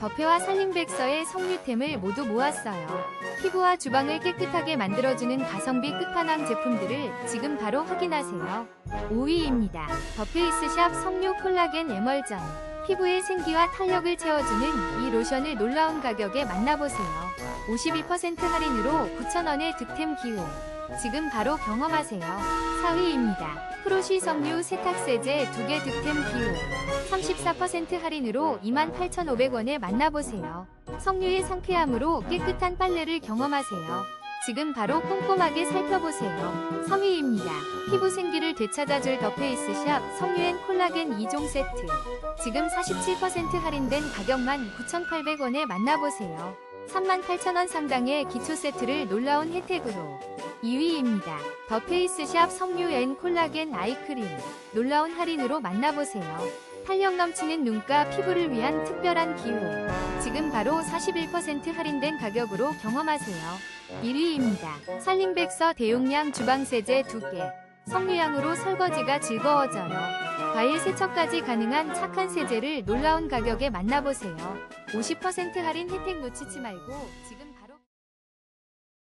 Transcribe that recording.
더페와 살림백서의 석류템을 모두 모았어요. 피부와 주방을 깨끗하게 만들어주는 가성비 끝판왕 제품들을 지금 바로 확인하세요. 5위입니다. 더페이스샵 석류 콜라겐 에멀전. 피부의 생기와 탄력을 채워주는 이 로션을 놀라운 가격에 만나보세요. 52% 할인으로 9,000원의 득템 기회. 지금 바로 경험하세요. 4위입니다. 프로쉬 섬유 세탁세제 2개 득템 기회. 34% 할인으로 28,500원에 만나보세요. 석류의 상쾌함으로 깨끗한 빨래를 경험하세요. 지금 바로 꼼꼼하게 살펴보세요. 3위입니다. 피부 생기를 되찾아줄 더 페이스샵 석류앤 콜라겐 2종 세트. 지금 47% 할인된 가격만 9,800원에 만나보세요. 38,000원 상당의 기초 세트를 놀라운 혜택으로 2위입니다. 더 페이스샵 석류 앤 콜라겐 아이크림 놀라운 할인으로 만나보세요. 탄력 넘치는 눈가 피부를 위한 특별한 기회 지금 바로 41% 할인된 가격으로 경험하세요. 1위입니다. 살림백서 대용량 주방세제 2개 석류향으로 설거지가 즐거워져요. 과일 세척까지 가능한 착한 세제를 놀라운 가격에 만나보세요. 50% 할인 혜택 놓치지 말고 지금